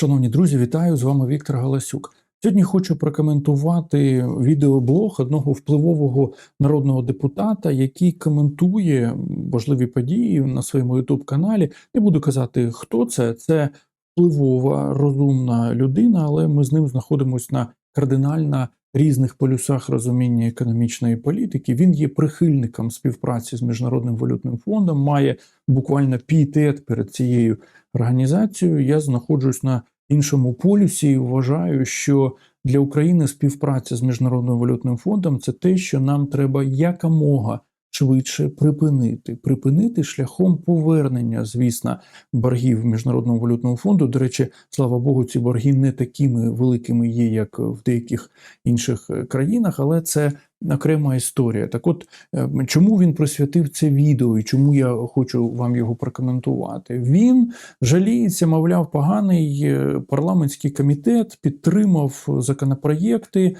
Шановні друзі, вітаю з вами Віктор Галасюк. Сьогодні хочу прокоментувати відеоблог одного впливового народного депутата, який коментує важливі події на своєму youtube каналі. Не буду казати, хто це. Це впливова, розумна людина, але ми з ним знаходимося на кардинально різних полюсах розуміння економічної політики. Він є прихильником співпраці з міжнародним валютним фондом, має буквально пієтет перед цією організацією. Я знаходжусь на іншому полюсі і вважаю, що для України співпраця з міжнародним валютним фондом це те, що нам треба якомога швидше припинити, припинити шляхом повернення, звісно, боргів міжнародному валютному фонду. До речі, слава Богу, ці борги не такими великими є, як в деяких інших е, країнах, але це окрема історія. Так, от е, чому він присвятив це відео і чому я хочу вам його прокоментувати? Він жаліється, мовляв, поганий е, парламентський комітет підтримав законопроєкти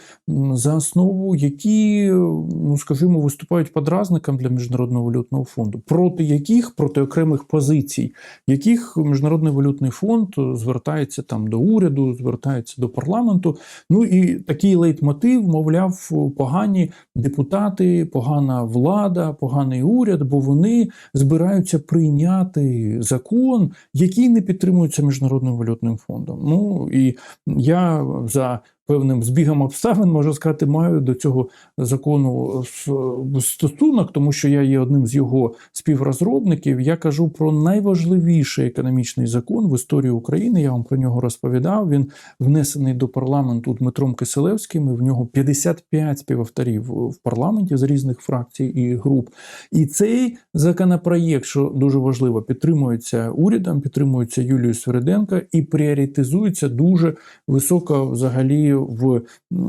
за основу, які, ну скажімо, виступають подразником для міжнародного валютного фонду, проти яких проти окремих позицій, яких міжнародний валютний фонд звертається там до уряду, звертається до парламенту. Ну і такий лейтмотив, мовляв, погані депутати, погана влада, поганий уряд, бо вони збираються прийняти закон, який не підтримується міжнародним валютним фондом. Ну і я за певним збігом обставин, можу сказати, маю до цього закону стосунок, тому що я є одним з його співрозробників. Я кажу про найважливіший економічний закон в історії України. Я вам про нього розповідав. Він внесений до парламенту Дмитром Киселевським. і В нього 55 співавторів в парламенті з різних фракцій і груп. І цей законопроєкт, що дуже важливо, підтримується урядом, підтримується Юлією Свериденко і пріоритизується дуже високо взагалі в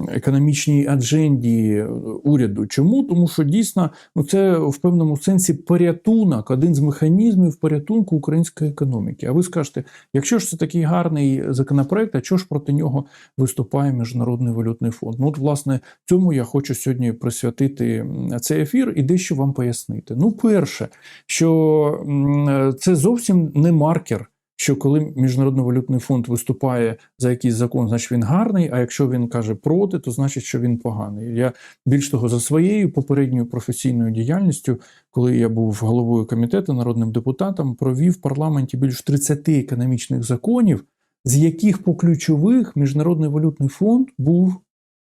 економічній адженді уряду. Чому? Тому що дійсно ну, це в певному сенсі порятунок, один з механізмів порятунку української економіки. А ви скажете, якщо ж це такий гарний законопроект, а чого ж проти нього виступає Міжнародний валютний фонд? Ну, от, власне, цьому я хочу сьогодні присвятити цей ефір і дещо вам пояснити. Ну, перше, що це зовсім не маркер що коли міжнародний валютний фонд виступає за якийсь закон, значить він гарний. А якщо він каже проти, то значить, що він поганий. Я більш того за своєю попередньою професійною діяльністю, коли я був головою комітету народним депутатом, провів в парламенті більш 30 економічних законів, з яких по ключових міжнародний валютний фонд був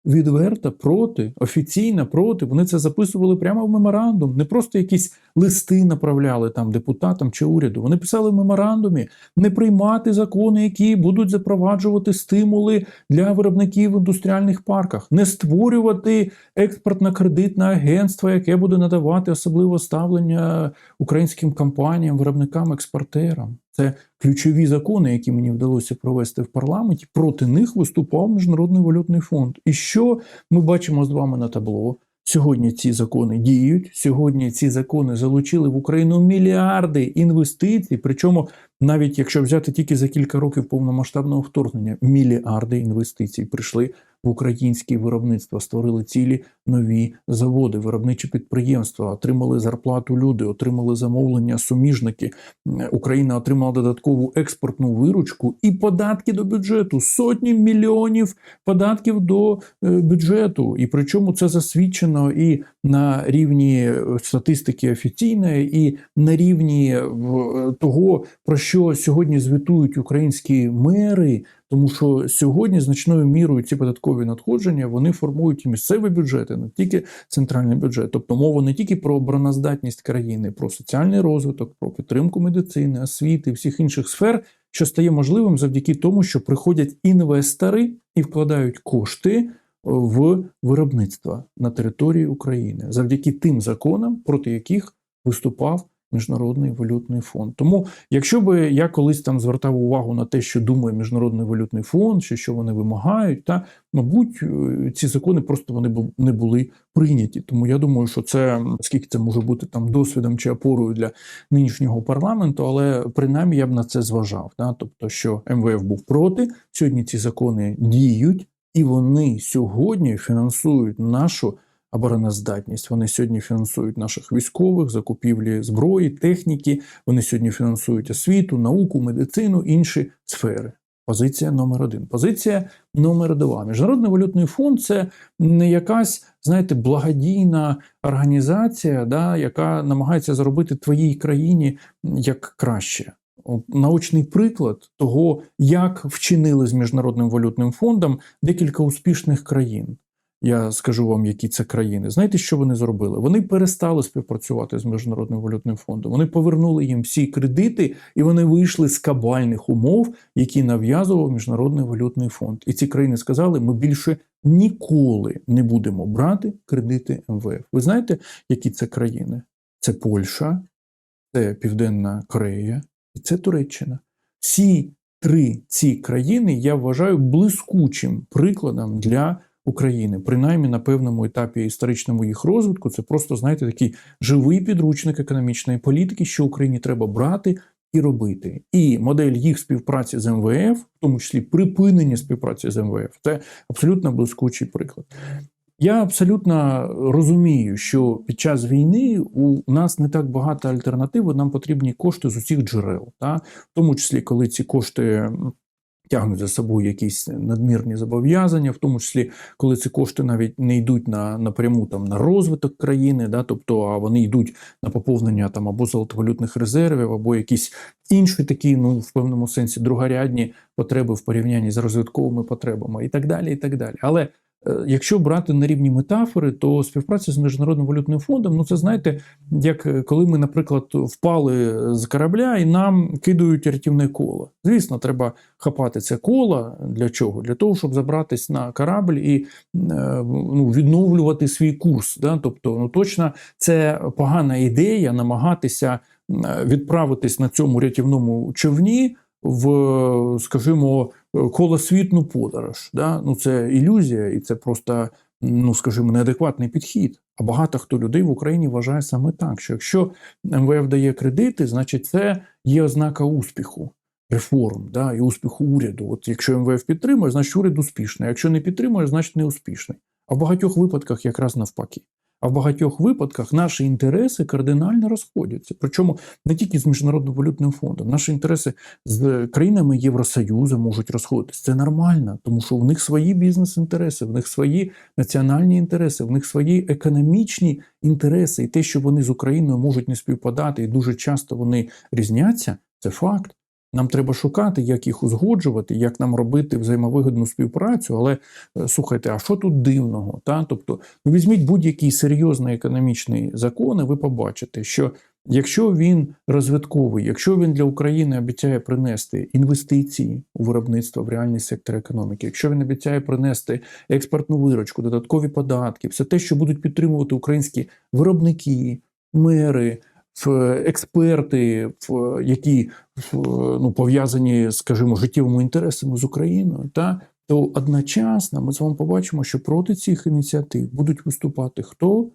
відверто проти, офіційно проти. Вони це записували прямо в меморандум, не просто якісь листи направляли там депутатам чи уряду. Вони писали в меморандумі не приймати закони, які будуть запроваджувати стимули для виробників в індустріальних парках, не створювати експортно-кредитне агентство, яке буде надавати особливе ставлення українським компаніям, виробникам, експортерам. Це ключові закони, які мені вдалося провести в парламенті. Проти них виступав Міжнародний валютний фонд. І що ми бачимо з вами на табло? Сьогодні ці закони діють. Сьогодні ці закони залучили в Україну мільярди інвестицій. Причому, навіть якщо взяти тільки за кілька років повномасштабного вторгнення, мільярди інвестицій прийшли в українське виробництво, створили цілі нові заводи, виробничі підприємства, отримали зарплату люди, отримали замовлення, суміжники. Україна отримала додаткову експортну виручку і податки до бюджету. Сотні мільйонів податків до е, бюджету. І причому це засвідчено і на рівні е, статистики офіційної, і на рівні е, того, про що сьогодні звітують українські мери. Тому що сьогодні значною мірою ці податкові надходження вони формують і місцеві бюджети, не тільки центральний бюджет. Тобто мова не тільки про обороноздатність країни, про соціальний розвиток, про підтримку медицини, освіти, всіх інших сфер, що стає можливим завдяки тому, що приходять інвестори і вкладають кошти в виробництво на території України завдяки тим законам, проти яких виступав. Міжнародний валютний фонд. Тому, якщо би я колись там звертав увагу на те, що думає міжнародний валютний фонд, чи що вони вимагають, та мабуть, е, ці закони просто вони б не були прийняті. Тому я думаю, що це скільки це може бути там досвідом чи опорою для нинішнього парламенту, але принаймні я б на це зважав. Та? Тобто, що МВФ був проти, сьогодні ці закони діють, і вони сьогодні фінансують нашу обороноздатність. Вони сьогодні фінансують наших військових, закупівлі зброї, техніки. Вони сьогодні фінансують освіту, науку, медицину, інші сфери. Позиція номер один. Позиція номер два. Міжнародний валютний фонд це не якась, знаєте, благодійна організація, да, яка намагається зробити твоїй країні як краще. От Наочний приклад того, як вчинили з міжнародним валютним фондом декілька успішних країн. Я скажу вам, які це країни. Знаєте, що вони зробили? Вони перестали співпрацювати з міжнародним валютним фондом. Вони повернули їм всі кредити, і вони вийшли з кабальних умов, які нав'язував міжнародний валютний фонд. І ці країни сказали: ми більше ніколи не будемо брати кредити МВФ. Ви знаєте, які це країни? Це Польща, це Південна Корея і це Туреччина. Всі три ці країни я вважаю блискучим прикладом для. України, принаймні на певному етапі історичному їх розвитку, це просто знаєте такий живий підручник економічної політики, що Україні треба брати і робити. І модель їх співпраці з МВФ, в тому числі припинення співпраці з МВФ, це абсолютно блискучий приклад. Я абсолютно розумію, що під час війни у нас не так багато альтернатив, нам потрібні кошти з усіх джерел, та в тому числі коли ці кошти тягнуть за собою якісь надмірні зобов'язання, в тому числі коли ці кошти навіть не йдуть на напряму там на розвиток країни, да, тобто а вони йдуть на поповнення там або золотовалютних резервів, або якісь інші такі, ну в певному сенсі другорядні потреби в порівнянні з розвитковими потребами, і так далі, і так далі. Але якщо брати на рівні метафори, то співпраця з міжнародним валютним фондом, ну це знаєте, як е, коли ми, наприклад, впали з корабля і нам кидають рятівне коло. Звісно, треба хапати це коло для чого? Для того, щоб забратись на корабль і е, ну, відновлювати свій курс. Да? Тобто, ну точно це погана ідея намагатися відправитись на цьому рятівному човні в, скажімо, колосвітну подорож. Да? Ну, Це ілюзія, і це просто, ну скажімо, неадекватний підхід. А багато хто людей в Україні вважає саме так, що якщо МВФ дає кредити, значить це є ознака успіху. Реформ да, і успіху уряду. От якщо МВФ підтримує, значить уряд успішний. Якщо не підтримує, значить не успішний. А в багатьох випадках якраз навпаки. А в багатьох випадках наші інтереси кардинально розходяться. Причому не тільки з міжнародним валютним фондом, наші інтереси з країнами Євросоюзу можуть розходитися. Це нормально, тому що в них свої бізнес-інтереси, в них свої національні інтереси, в них свої економічні інтереси, і те, що вони з Україною можуть не співпадати, і дуже часто вони різняться, це факт. Нам треба шукати, як їх узгоджувати, як нам робити взаємовигідну співпрацю. Але е, слухайте, а що тут дивного? Та? Тобто, ну візьміть будь-який серйозний економічний закон, і ви побачите, що якщо він розвитковий, якщо він для України обіцяє принести інвестиції у виробництво в реальний сектор економіки, якщо він обіцяє принести експортну виручку, додаткові податки, все те, що будуть підтримувати українські виробники, мери експерти, які ну, пов'язані, скажімо, життєвими інтересами з Україною, та то одночасно ми з вами побачимо, що проти цих ініціатив будуть виступати хто?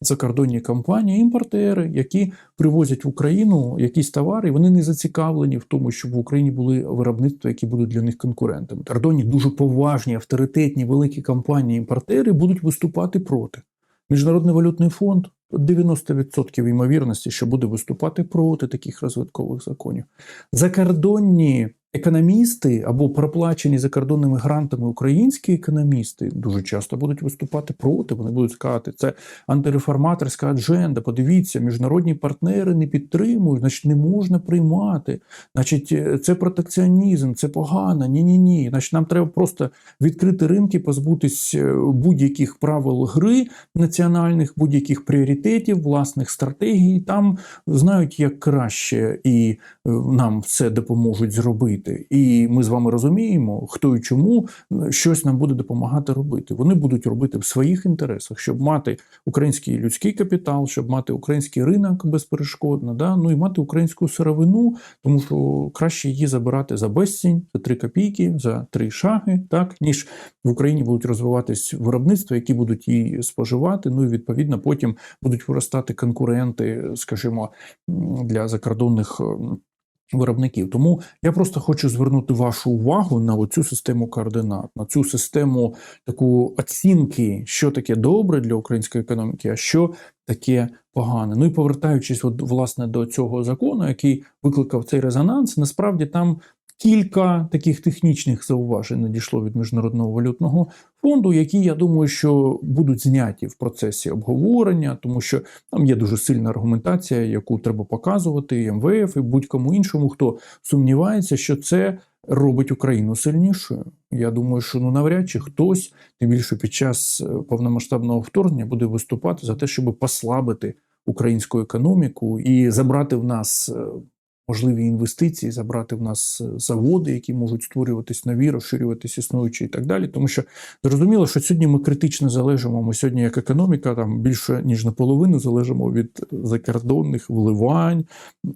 Закордонні компанії, імпортери, які привозять в Україну якісь товари, вони не зацікавлені в тому, щоб в Україні були виробництва, які будуть для них конкурентами. Закордонні дуже поважні, авторитетні, великі компанії-імпортери будуть виступати проти. Міжнародний валютний фонд 90% ймовірності, що буде виступати проти таких розвиткових законів. Закордонні Економісти або проплачені закордонними грантами українські економісти дуже часто будуть виступати проти. Вони будуть сказати, це антиреформаторська адженда. Подивіться, міжнародні партнери не підтримують, значить не можна приймати. Значить, е, це протекціонізм, це погано. Ні, ні, ні. Значить, нам треба просто відкрити ринки, позбутись е, будь-яких правил гри національних, будь-яких пріоритетів, власних стратегій. Там знають як краще, і е, нам все допоможуть зробити робити, і ми з вами розуміємо, хто і чому щось нам буде допомагати робити. Вони будуть робити в своїх інтересах, щоб мати український людський капітал, щоб мати український ринок безперешкодно, да? ну і мати українську сировину, тому що краще її забирати за безцінь, за три копійки, за три шаги, так ніж в Україні будуть розвиватись виробництва, які будуть її споживати. Ну і відповідно потім будуть виростати конкуренти, скажімо, для закордонних виробників. Тому я просто хочу звернути вашу увагу на оцю систему координат, на цю систему таку оцінки, що таке добре для української економіки, а що таке погане. Ну і повертаючись, от власне до цього закону, який викликав цей резонанс, насправді там. Кілька таких технічних зауважень надійшло від міжнародного валютного фонду, які я думаю, що будуть зняті в процесі обговорення, тому що там є дуже сильна аргументація, яку треба показувати і МВФ і будь-кому іншому, хто сумнівається, що це робить Україну сильнішою. Я думаю, що ну навряд чи хтось, тим більше під час е, повномасштабного вторгнення, буде виступати за те, щоб послабити українську економіку і забрати в нас е, можливі інвестиції, забрати в нас е, заводи, які можуть створюватись нові, розширюватись існуючі і так далі. Тому що зрозуміло, що сьогодні ми критично залежимо. Ми сьогодні, як економіка, там більше ніж наполовину залежимо від закордонних вливань,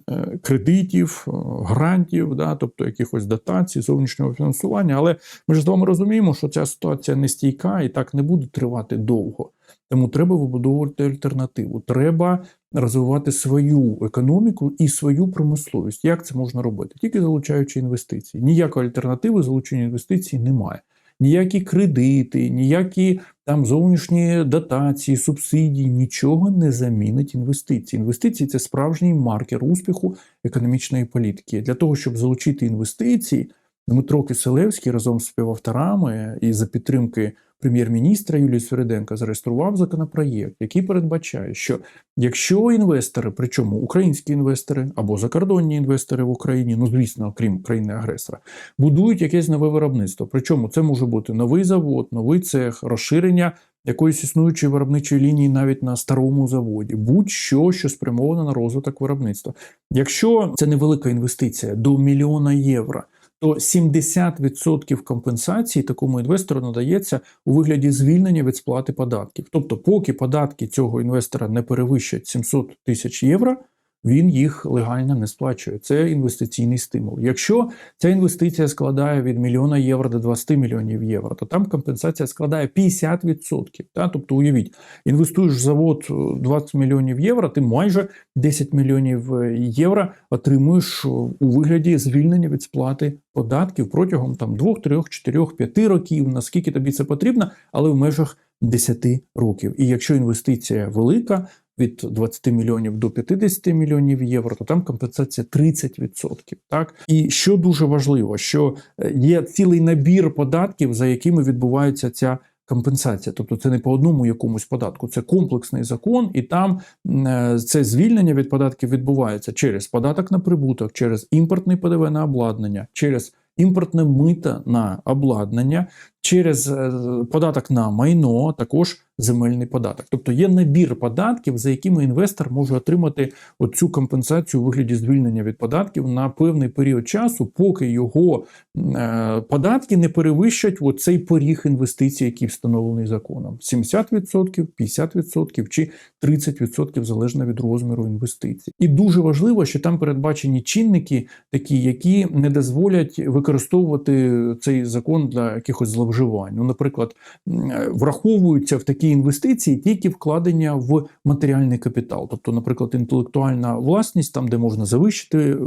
е, кредитів, е, грантів, да, тобто якихось дотацій, зовнішнього фінансування. Але ми ж з вами розуміємо, що ця ситуація нестійка і так не буде тривати довго. Тому треба вибудовувати альтернативу. Треба розвивати свою економіку і свою промисловість. Як це можна робити? Тільки залучаючи інвестиції. Ніякої альтернативи залучення інвестицій немає. Ніякі кредити, ніякі там зовнішні дотації, субсидії, нічого не замінить інвестиції. Інвестиції це справжній маркер успіху економічної політики. Для того, щоб залучити інвестиції, Дмитро Киселевський разом з співавторами і за підтримки прем'єр-міністра Юлії Свериденка зареєстрував законопроєкт, який передбачає, що якщо інвестори, причому українські інвестори або закордонні інвестори в Україні, ну звісно, окрім країни-агресора, будують якесь нове виробництво. Причому це може бути новий завод, новий цех, розширення. Якоїсь існуючої виробничої лінії навіть на старому заводі, будь-що, що спрямовано на розвиток виробництва. Якщо це невелика інвестиція до мільйона євро, то 70% компенсації такому інвестору надається у вигляді звільнення від сплати податків. Тобто, поки податки цього інвестора не перевищать 700 тисяч євро, він їх легально не сплачує. Це інвестиційний стимул. Якщо ця інвестиція складає від мільйона євро до 20 мільйонів євро, то там компенсація складає 50%. Та? Тобто, уявіть, інвестуєш в завод 20 мільйонів євро, ти майже 10 мільйонів е, євро отримуєш у вигляді звільнення від сплати податків протягом там 2, 3, 4, 5 років, наскільки тобі це потрібно, але в межах 10 років. І якщо інвестиція велика, від 20 мільйонів до 50 мільйонів євро, то там компенсація 30%. Так і що дуже важливо, що е, є цілий набір податків, за якими відбувається ця. Компенсація, тобто це не по одному якомусь податку, це комплексний закон, і там е, це звільнення від податків відбувається через податок на прибуток, через імпортний ПДВ на обладнання, через імпортне мито на обладнання, через е, податок на майно, також земельний податок. Тобто є набір податків, за якими інвестор може отримати оцю компенсацію у вигляді звільнення від податків на певний період часу, поки його е, податки не перевищать оцей поріг інвестицій, який встановлений законом: 70%, 50% чи 30% залежно від розміру інвестицій. І дуже важливо, що там передбачені чинники, такі, які не дозволять використовувати цей закон для якихось зловживань. Ну, наприклад, враховуються в такі інвестиції тільки вкладення в матеріальний капітал, тобто, наприклад, інтелектуальна власність, там де можна завищити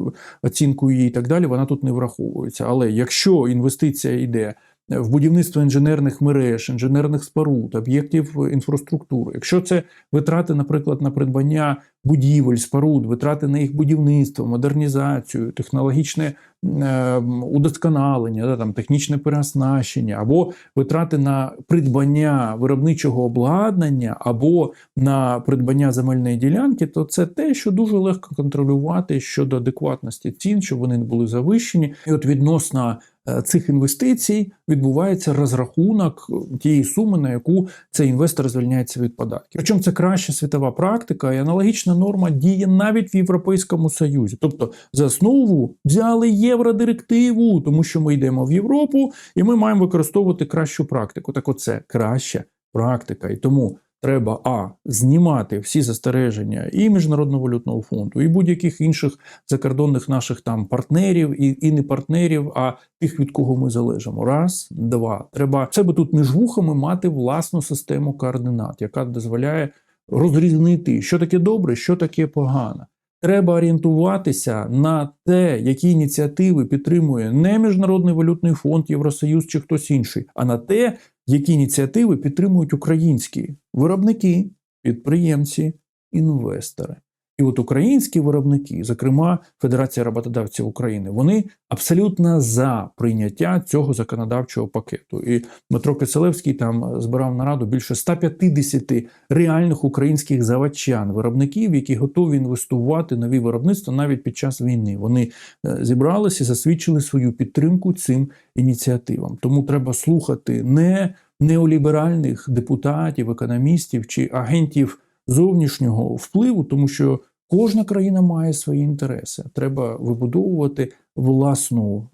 оцінку її і так далі, вона тут не враховується. Але якщо інвестиція йде в будівництво інженерних мереж, інженерних споруд, об'єктів інфраструктури. Якщо це витрати, наприклад, на придбання будівель, споруд, витрати на їх будівництво, модернізацію, технологічне е, удосконалення, да, там, технічне переоснащення, або витрати на придбання виробничого обладнання, або на придбання земельної ділянки, то це те, що дуже легко контролювати щодо адекватності цін, щоб вони не були завищені. І от відносно цих інвестицій відбувається розрахунок тієї суми, на яку цей інвестор звільняється від податків. Причому це краща світова практика, і аналогічна норма діє навіть в Європейському Союзі. Тобто, за основу взяли євродирективу, тому що ми йдемо в Європу і ми маємо використовувати кращу практику. Так, оце краща практика. І тому треба а знімати всі застереження і міжнародного валютного фонду, і будь-яких інших закордонних наших там партнерів і і не партнерів, а тих, від кого ми залежимо. Раз, два. Треба себе тут між вухами мати власну систему координат, яка дозволяє розрізнити, що таке добре, що таке погано. Треба орієнтуватися на те, які ініціативи підтримує не Міжнародний валютний фонд, Євросоюз чи хтось інший, а на те, які ініціативи підтримують українські виробники, підприємці, інвестори. І от українські виробники, зокрема Федерація роботодавців України, вони абсолютно за прийняття цього законодавчого пакету. І Дмитро Киселевський там збирав нараду більше 150 реальних українських заводчан, виробників, які готові інвестувати нові виробництва навіть під час війни. Вони е, зібралися і засвідчили свою підтримку цим ініціативам. Тому треба слухати не неоліберальних депутатів, економістів чи агентів зовнішнього впливу, тому що кожна країна має свої інтереси. Треба вибудовувати власну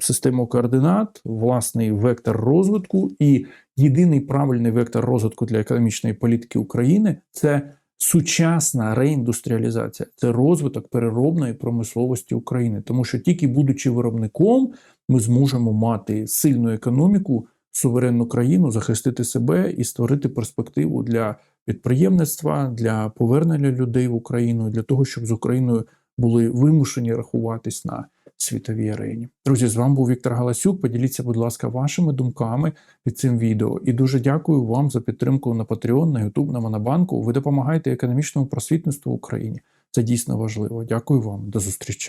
систему координат, власний вектор розвитку, і єдиний правильний вектор розвитку для економічної політики України це сучасна реіндустріалізація, це розвиток переробної промисловості України, тому що тільки будучи виробником, ми зможемо мати сильну економіку, суверенну країну, захистити себе і створити перспективу для підприємництва, для повернення людей в Україну, для того, щоб з Україною були вимушені рахуватись на світовій арені. Друзі, з вами був Віктор Галасюк. Поділіться, будь ласка, вашими думками під цим відео. І дуже дякую вам за підтримку на Patreon, на YouTube, на Монобанку. Ви допомагаєте економічному просвітництву в Україні. Це дійсно важливо. Дякую вам, до зустрічі.